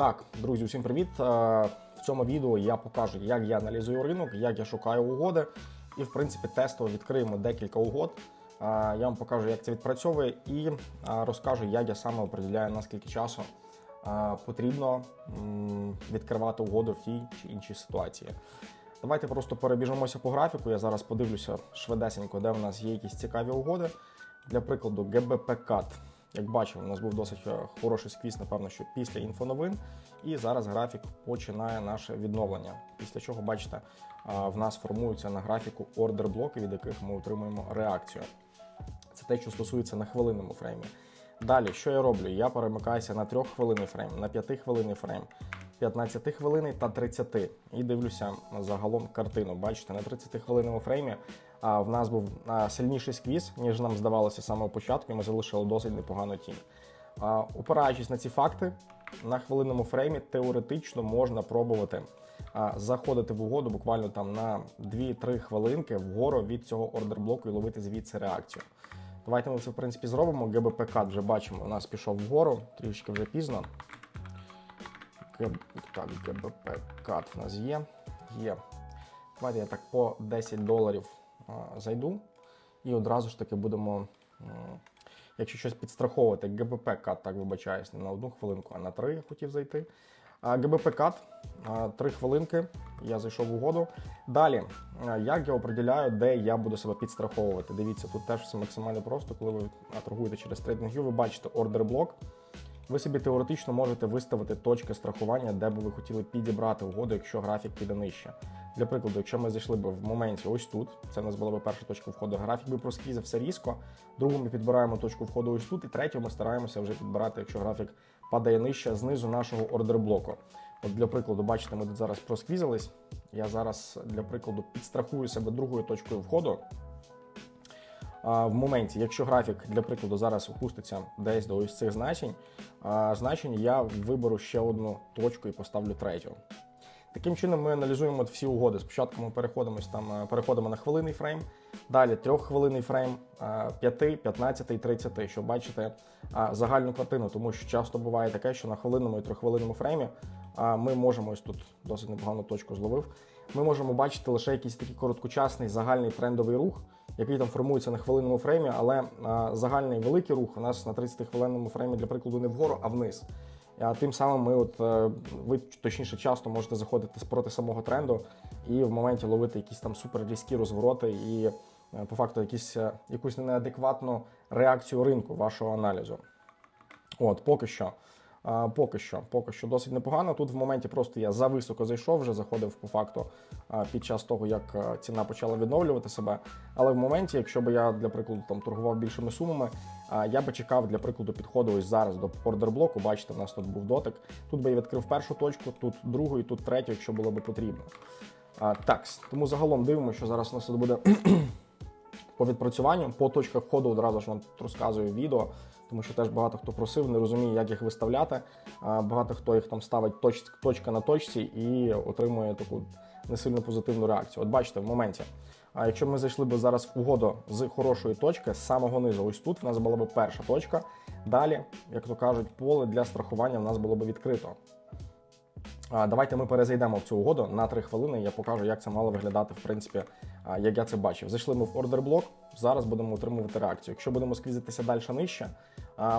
Так, друзі, усім привіт. Е, В цьому відео я покажу, як я аналізую ринок, як я шукаю угоди, і в принципі тестово відкриємо декілька угод. Е, Я вам покажу, як це відпрацьовує, і е, розкажу, як я саме определяю, наскільки часу потрібно відкривати угоду в тій чи іншій ситуації. Давайте просто перебіжимося по графіку. Я зараз подивлюся швидесенько, де в нас є якісь цікаві угоди. Для прикладу, ГБП КАТ. Як бачимо, у нас був досить е, хороший сквіз, напевно, що після інфоновин. І зараз графік починає наше відновлення. Після чого, бачите, е, в нас формуються на графіку ордер-блоки, від яких ми отримуємо реакцію. Це те, що стосується на хвилинному фреймі. Далі, що я роблю? Я перемикаюся на 3 хвилинний фрейм, на 5 хвилинний фрейм, 15 хвилинний та 30. І дивлюся загалом картину. Бачите, на 30 хвилинному фреймі в нас був сильніший сквіз, ніж нам здавалося з самого початку, і ми залишили досить непогану тінь. Опираючись на ці факти, на хвилинному фреймі теоретично можна пробувати заходити в угоду буквально там на 2-3 хвилинки вгору від цього ордер-блоку і ловити звідси реакцію. Давайте ми це в принципі зробимо. ГБП кат вже бачимо, у нас пішов вгору, трішки вже пізно. Так, ГБП кат в нас є. Є. Давайте я так по 10 доларів зайду і одразу ж таки будемо, якщо щось підстраховувати, ГБП кат, так вибачаюсь, не на одну хвилинку, а на три я хотів зайти. ГБП кат, 3 хвилинки, я зайшов в угоду. Далі, як я определяю, де я буду себе підстраховувати. Дивіться, тут теж все максимально просто, коли ви торгуєте через TradingView, ви бачите ордер блок. Ви собі теоретично можете виставити точки страхування, де би ви хотіли підібрати угоду, якщо графік піде нижче. Для прикладу, якщо ми зайшли б в моменті ось тут, це в нас була б перша точка входу. Графік би просквізив все різко. Другу ми підбираємо точку входу ось тут, і третю ми стараємося вже підбирати, якщо графік падає нижче знизу нашого ордер-блоку. От для прикладу, бачите, ми тут зараз просквізились. Я зараз для прикладу підстрахую себе другою точкою входу. В моменті, якщо графік для прикладу зараз опуститься десь до ось цих значень, значень я виберу ще одну точку і поставлю третю. Таким чином ми аналізуємо всі угоди. Спочатку ми переходимо, там, е, переходимо на хвилинний фрейм, далі трьоххвилинний фрейм, 5, 15 і 30, щоб бачити загальну картину, тому що часто буває таке, що на хвилинному і трьоххвилинному фреймі ми можемо ось тут досить непогану точку зловив. Ми можемо бачити лише якийсь такий короткочасний загальний трендовий рух, який там формується на хвилинному фреймі, але загальний великий рух у нас на 30-хвилинному фреймі, для прикладу, не вгору, а вниз. А тим самим ми, от е, ви точніше, часто можете заходити проти самого тренду і в моменті ловити якісь там супер різкі розвороти і е, по факту якісь, е, якусь неадекватну реакцію ринку вашого аналізу. От, поки що. Поки що, поки що досить непогано. Тут в моменті просто я зависоко зайшов, вже заходив по факту під час того, як ціна почала відновлювати себе. Але в моменті, якщо б я для прикладу там торгував більшими сумами, я би чекав для прикладу підходу ось зараз до ордер-блоку. Бачите, в нас тут був дотик. Тут би я відкрив першу точку, тут другу і тут третю, якщо було б потрібно. Так, тому загалом дивимося, що зараз у нас тут буде по відпрацюванню. По точках входу одразу ж вам тут розказую відео, тому що теж багато хто просив, не розуміє, як їх виставляти. Багато хто їх там ставить точ, точка на точці і отримує таку не сильно позитивну реакцію. От бачите, в моменті. А якщо ми зайшли б зараз в угоду з хорошої точки, з самого низу, ось тут в нас була б перша точка. Далі, як то кажуть, поле для страхування в нас було б відкрито. Давайте ми перезайдемо в цю угоду на 3 хвилини. Я покажу, як це мало виглядати, в принципі, як я це бачив. Зайшли ми в ордер блок. Зараз будемо отримувати реакцію. Якщо будемо сквізитися далі нижче,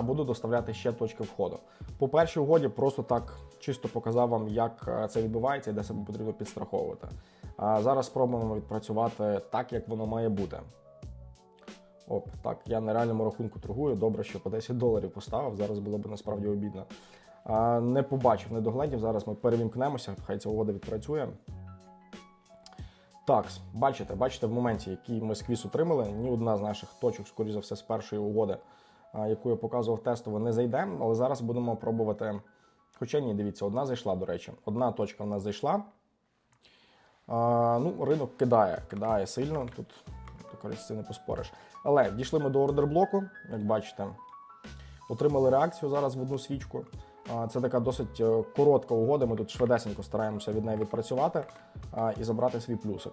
буду доставляти ще точки входу. По першій угоді просто так чисто показав вам, як е, це відбувається і де себе потрібно підстраховувати. Зараз спробуємо відпрацювати так, як воно має бути. Оп, так, я на реальному рахунку торгую. Добре, що по 10 доларів поставив. Зараз було б насправді обідно. Не побачив, не догледів. Зараз ми перевімкнемося, хай ця угода відпрацює. Так, бачите, бачите, в моменті, який ми сквіз отримали, ні одна з наших точок, скоріш за все, з першої угоди, яку я показував тестово, не зайде. Але зараз будемо пробувати. Хоча ні, дивіться, одна зайшла, до речі. Одна точка в нас зайшла. А, ну, Ринок кидає, кидає сильно. Тут користь це не поспориш. Але дійшли ми до ордер-блоку, як бачите, отримали реакцію зараз в одну свічку. Це така досить е, коротка угода. Ми тут швидесенько стараємося від неї відпрацювати і забрати свій плюсик.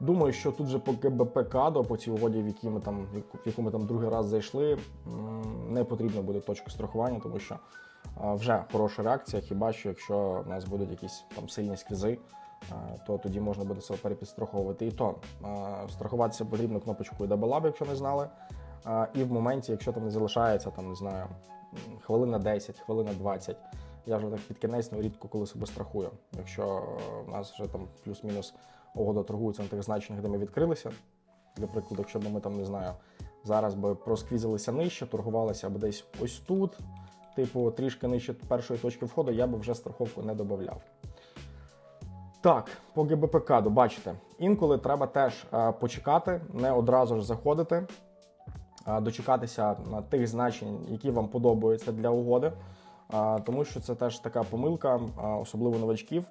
Думаю, що тут же по ГБП Кадо, по цій угоді, в яку ми там, в яку ми там другий раз зайшли, не потрібна буде точка страхування, тому що вже хороша реакція. Хіба що якщо в нас будуть якісь там сильні сквізи, то тоді можна буде себе перепідстраховувати. І то страхуватися потрібно кнопочкою Double Up, якщо не знали. І в моменті, якщо там не залишається, там не знаю, хвилина 10, хвилина 20. Я вже так під кінець ну, рідко коли себе страхую. Якщо в нас вже там плюс-мінус угода торгується на тих значеннях, де ми відкрилися. Для прикладу, якщо б ми там не знаю, зараз би просквізилися нижче, торгувалися або десь ось тут, типу трішки нижче першої точки входу, я би вже страховку не додавав. Так, по ГБПК, бачите, інколи треба теж е, почекати, не одразу ж заходити, дочекатися тих значень, які вам подобаються для угоди. Тому що це теж така помилка, особливо новачків.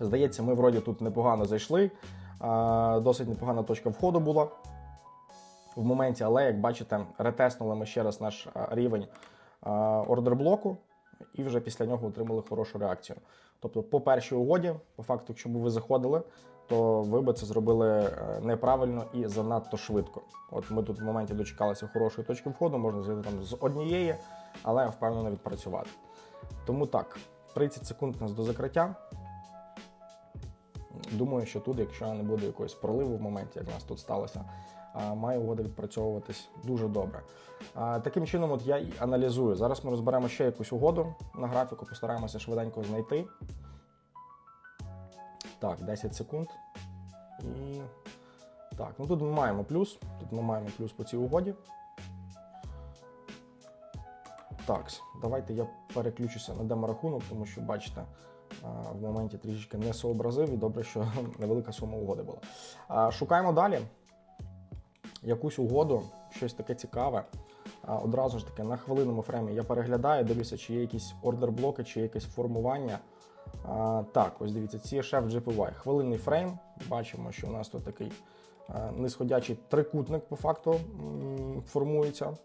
Здається, ми вроді тут непогано зайшли. Досить непогана точка входу була в моменті, але як бачите, ретеснули ми ще раз наш рівень ордерблоку і вже після нього отримали хорошу реакцію. Тобто, по першій угоді, по факту, якщо б ви заходили, то ви би це зробили е, неправильно і занадто швидко. От ми тут в моменті дочекалися хорошої точки входу, можна зайти там з однієї, але впевнено відпрацювати. Тому так, 30 секунд у нас до закриття. Думаю, що тут, якщо не буде якогось проливу в моменті, як у нас тут сталося, має угода відпрацьовуватись дуже добре. Таким чином, от я і аналізую. Зараз ми розберемо ще якусь угоду на графіку, постараємося швиденько знайти. Так, 10 секунд. І так, ну тут ми маємо плюс. Тут ми маємо плюс по цій угоді. Так, давайте я переключуся на деморахунок, тому що бачите, в моменті трішечки не сообразив і добре, що невелика сума угоди була. Шукаємо далі якусь угоду, щось таке цікаве. Одразу ж таки на хвилинному фреймі я переглядаю, дивлюся, чи є якісь ордер-блоки, чи є якесь формування. Так, ось дивіться, CSF GPY. Хвилинний фрейм. Бачимо, що у нас тут такий нисходячий трикутник по факту формується.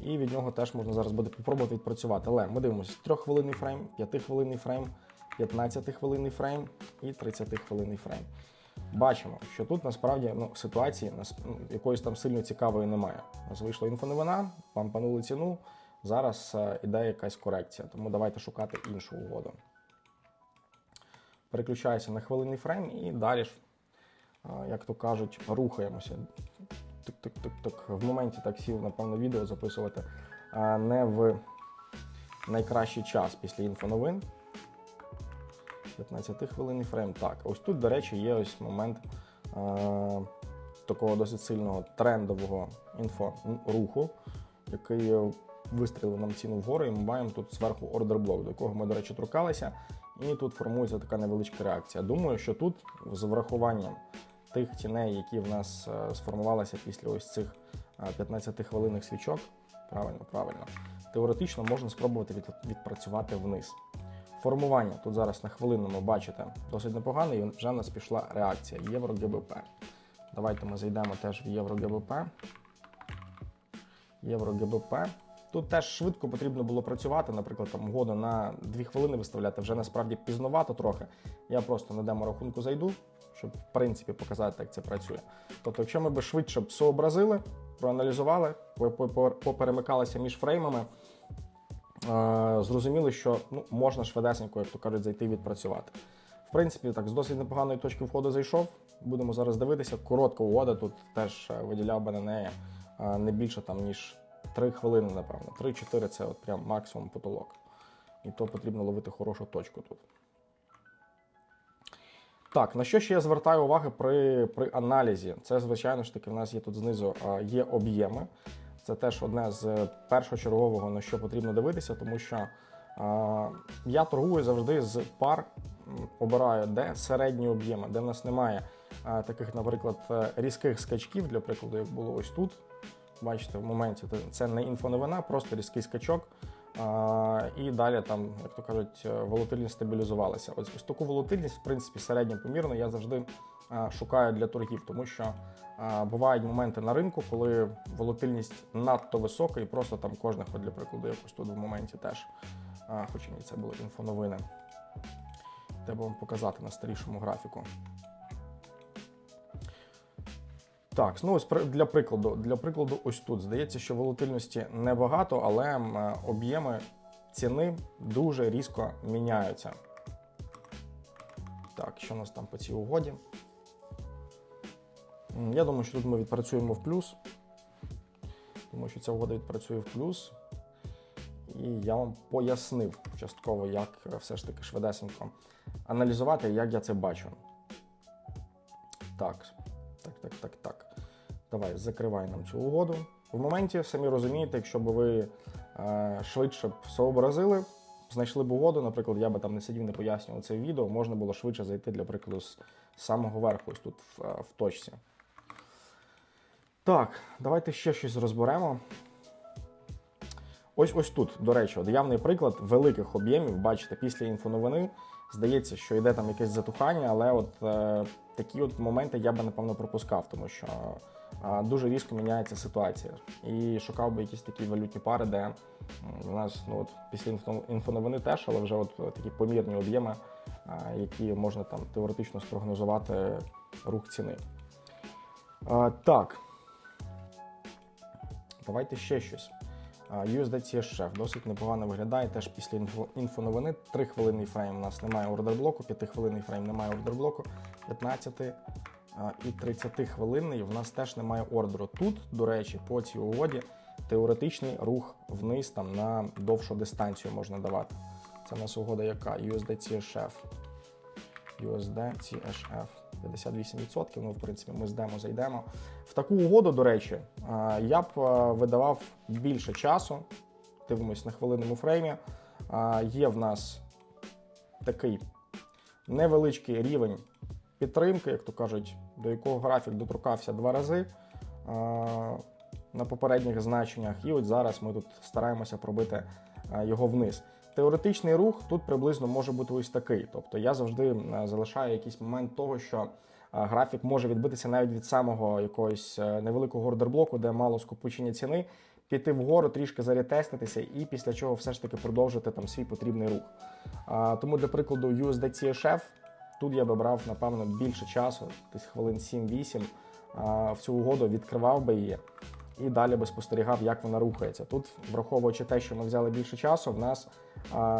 І від нього теж можна зараз буде спробувати відпрацювати. Але ми дивимося 3-хвилинний фрейм, 5-хвилинний фрейм, 15-хвилинний фрейм і 30-хвилинний фрейм. Бачимо, що тут насправді ну, ситуації ну, якоїсь там сильно цікавої немає. У нас вийшла інфоновина, пампанули ціну. Зараз е, іде якась корекція, тому давайте шукати іншу угоду. Переключаюся на хвилинний фрейм і далі ж, як то кажуть, рухаємося. Тик-тик-тик-тик. В моменті так сів, напевно, відео записувати не в найкращий час після інфоновин. 15 хвилинний фрейм. Так, ось тут, до речі, є ось момент е, такого досить сильного трендового інфоруху, який вистрілив нам ціну вгору, і ми маємо тут зверху ордерблок, до якого ми, до речі, торкалися. І тут формується така невеличка реакція. Думаю, що тут з врахуванням тих тіней, які в нас е, сформувалися після ось цих 15 хвилинних свічок, правильно, правильно, теоретично можна спробувати від, відпрацювати вниз. Формування тут зараз на хвилинному бачите досить непогано, і вже в нас пішла реакція Євро ГБП. Давайте ми зайдемо теж в Євро-ГБП. Євро ГБП. Тут теж швидко потрібно було працювати, наприклад, там угоду на 2 хвилини виставляти вже насправді пізновато трохи. Я просто на демо-рахунку зайду, щоб в принципі показати, як це працює. Тобто, якщо ми би швидше сообразили, проаналізували, по- по- по- поперемикалися між фреймами, е, зрозуміли, що ну, можна швидесенько, як то кажуть, зайти відпрацювати. В принципі, так, з досить непоганої точки входу зайшов. Будемо зараз дивитися. Коротка угода тут теж е, виділяв би на неї е, не більше там, ніж 3 хвилини, напевно. 3-4 це от прям максимум потолок. І то потрібно ловити хорошу точку тут. Так, на що ще я звертаю увагу при, при аналізі? Це, звичайно ж таки, в нас є тут знизу є об'єми. Це теж одне з першочергового, на що потрібно дивитися, тому що а, я торгую завжди з пар, обираю, де середні об'єми, де в нас немає а, таких, наприклад, е, різких скачків, для прикладу, як було ось тут. Бачите, в моменті це- не інфоновина, просто різкий скачок. І далі там, як то кажуть, е, волатильність стабілізувалася. Ось, ось таку волатильність, в принципі, середньопомірно я завжди шукаю для торгів, тому що бувають моменти на ринку, коли волатильність надто висока, і просто там кожних, от, для прикладу, якось тут в моменті теж, хоча ні, це були інфоновини. Треба вам показати на старішому графіку. Так, ну ось для прикладу, для прикладу, ось тут здається, що волатильності небагато, але е, об'єми ціни дуже різко міняються. Так, що у нас там по цій угоді? Я думаю, що тут ми відпрацюємо в плюс. Думаю, що ця угода відпрацює в плюс. І я вам пояснив частково, як все ж таки швидесенько аналізувати, як я це бачу. Так, так, так, так, так. Давай, закривай нам цю угоду. В моменті, самі розумієте, якщо б ви е, швидше б сообразили, знайшли б угоду, наприклад, я би там не сидів, не пояснював це відео, можна було швидше зайти, для прикладу, з самого верху, ось тут в, е, в точці. Так, давайте ще щось розберемо. Ось ось тут, до речі, явний приклад великих об'ємів. Бачите, після інфоновини здається, що йде там якесь затухання, але от е, такі от моменти я би напевно пропускав, тому що дуже різко міняється ситуація. І шукав би якісь такі валютні пари, де у нас ну, от, після інфоновини теж, але вже от такі помірні об'єми, які можна там теоретично спрогнозувати рух ціни. Так. Давайте ще щось. USDT досить непогано виглядає теж після інфоновини. 3 хвилинний фрейм у нас немає ордерблоку, 5 хвилинний фрейм немає ордерблоку, 15 а, і 30 хвилинний в нас теж немає ордеру. Тут, до речі, по цій угоді теоретичний рух вниз там на довшу дистанцію можна давати. Це у нас угода яка? USD CSHF. USD CSHF 58%. Ну, в принципі, ми з демо зайдемо. В таку угоду, до речі, я б видавав більше часу. Дивимось на хвилинному фреймі. Є в нас такий невеличкий рівень підтримки, як то кажуть, до якого графік доторкався два рази а, на попередніх значеннях. І от зараз ми тут стараємося пробити а, його вниз. Теоретичний рух тут приблизно може бути ось такий. Тобто я завжди е, залишаю якийсь момент того, що е, графік може відбитися навіть від самого якогось е, невеликого ордерблоку, де мало скопичення ціни, піти вгору, трішки зарітеститися, і після чого все ж таки продовжити там свій потрібний рух. Тому, для прикладу, USD CSF, тут я би брав, напевно, більше часу, десь хвилин 7-8, в цю угоду відкривав би її і далі би спостерігав, як вона рухається. Тут, враховуючи те, що ми взяли більше часу, в нас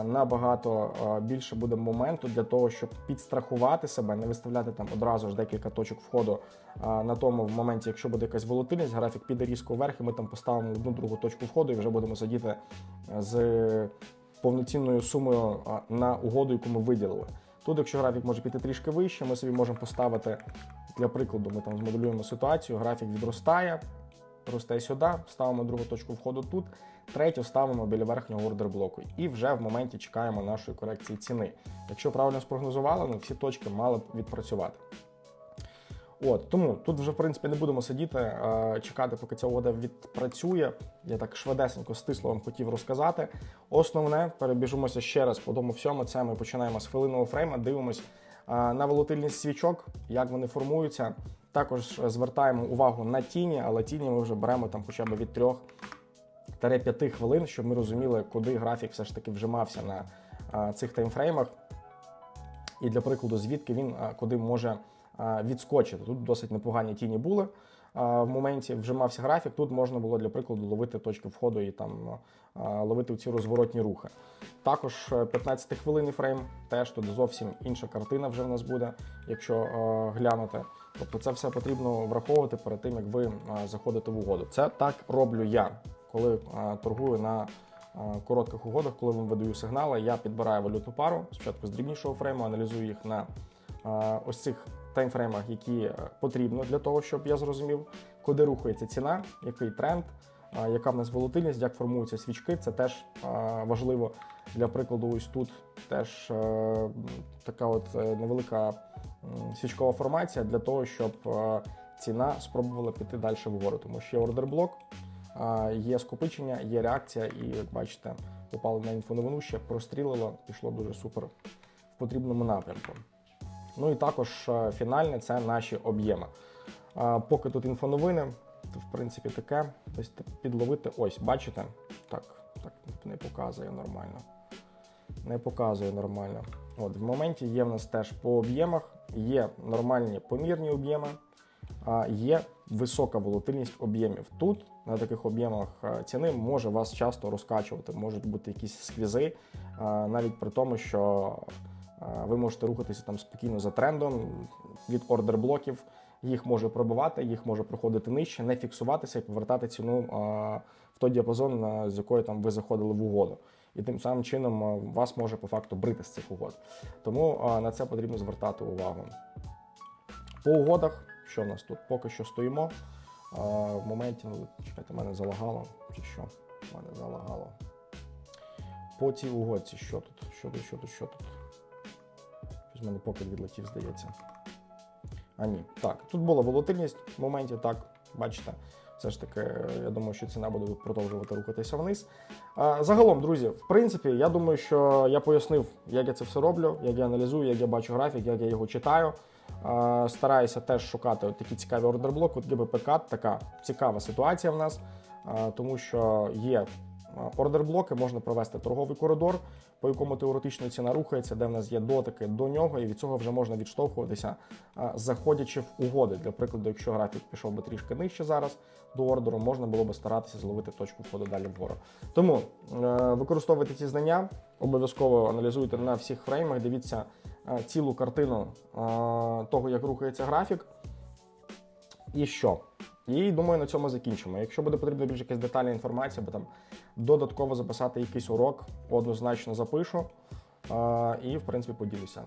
набагато більше буде моменту для того, щоб підстрахувати себе, не виставляти там одразу ж декілька точок входу на тому в моменті, якщо буде якась волатильність, графік піде різко вверх, і ми там поставимо одну другу точку входу і вже будемо сидіти з повноцінною сумою на угоду, яку ми виділили. Тут, якщо графік може піти трішки вище, ми собі можемо поставити для прикладу, ми там змоделюємо ситуацію, графік відростає, росте сюди, ставимо другу точку входу тут, третю ставимо біля верхнього ордер-блоку. І вже в моменті чекаємо нашої корекції ціни. Якщо правильно спрогнозували, ну всі точки мали б відпрацювати. От, тому тут вже в принципі не будемо сидіти, е, чекати, поки ця угода відпрацює. Я так швидесенько стисло вам хотів розказати. Основне, перебіжимося ще раз по тому всьому. Це ми починаємо з хвилинного фрейма, дивимось е, на волатильність свічок, як вони формуються. Також звертаємо увагу на тіні, але тіні ми вже беремо там хоча б від 3 5 хвилин, щоб ми розуміли, куди графік все ж таки вжимався на е, цих таймфреймах. І для прикладу, звідки він е, куди може відскочити. Тут досить непогані тіні були. е, В моменті вжимався графік. Тут можна було для прикладу ловити точки входу і там е, ловити ці розворотні рухи. Також 15-хвилинний фрейм, теж тут зовсім інша картина вже в нас буде, якщо е, глянути. Тобто це все потрібно враховувати перед тим, як ви е, заходите в угоду. Це так роблю я, коли е, торгую на е, коротких угодах, коли вам видаю сигнали, я підбираю валютну пару спочатку з дрібнішого фрейму, аналізую їх на е, ось цих таймфреймах, які е, потрібно для того, щоб я зрозумів, куди рухається ціна, який тренд, яка в нас волатильність, як формуються свічки. Це теж важливо. Для прикладу, ось тут теж е, така от е, невелика свічкова формація для того, щоб ціна спробувала піти далі вгору, тому що є ордерблок, є скопичення, є реакція, і як бачите, попали на інфоновину, ще прострілило, пішло дуже супер в потрібному напрямку. Ну і також е, фінальне це наші об'єми. Е, Поки тут інфоновини, то в принципі таке. Десь підловити. Ось, бачите? Так, так не показує нормально. Не показує нормально. От, в моменті є в нас теж по об'ємах, є нормальні помірні об'єми, а є висока волатильність об'ємів. Тут на таких об'ємах е, ціни може вас часто розкачувати, можуть бути якісь сквізи, навіть при тому, що ви можете рухатися там спокійно за трендом від ордер блоків. Їх може пробивати, їх може проходити нижче, не фіксуватися і повертати ціну в той діапазон, з якої там ви заходили в угоду. І тим самим чином вас може по факту брити з цих угод. Тому на це потрібно звертати увагу. По угодах, що в нас тут? Поки що стоїмо. В моменті, ну, чекайте, мене залагало, чи що? Мене залагало. По цій угодці, що тут? Що тут, що тут, що тут? В мене покид відлетів, здається. А ні. Так, тут була волатильність в моменті, так, бачите. Все ж таки, я думаю, що ціна буде продовжувати рухатися вниз. Загалом, друзі, в принципі, я думаю, що я пояснив, як я це все роблю, як я аналізую, як я бачу графік, як я його читаю. Стараюся теж шукати от такі цікаві ордерблоки. От ГБПК така цікава ситуація в нас, тому що є ордерблоки, можна провести торговий коридор, по якому теоретично ціна рухається, де в нас є дотики до нього, і від цього вже можна відштовхуватися, заходячи в угоди. Для прикладу, якщо графік пішов би трішки нижче зараз до ордеру, можна було би старатися зловити точку входу далі вгору. Тому е, використовуйте ці знання, обов'язково аналізуйте на всіх фреймах, дивіться е, цілу картину е, того, як рухається графік. І що? І думаю, на цьому закінчимо. Якщо буде потрібна більш якась детальна інформація, або там додатково записати якийсь урок, однозначно запишу. І, в принципі, поділюся.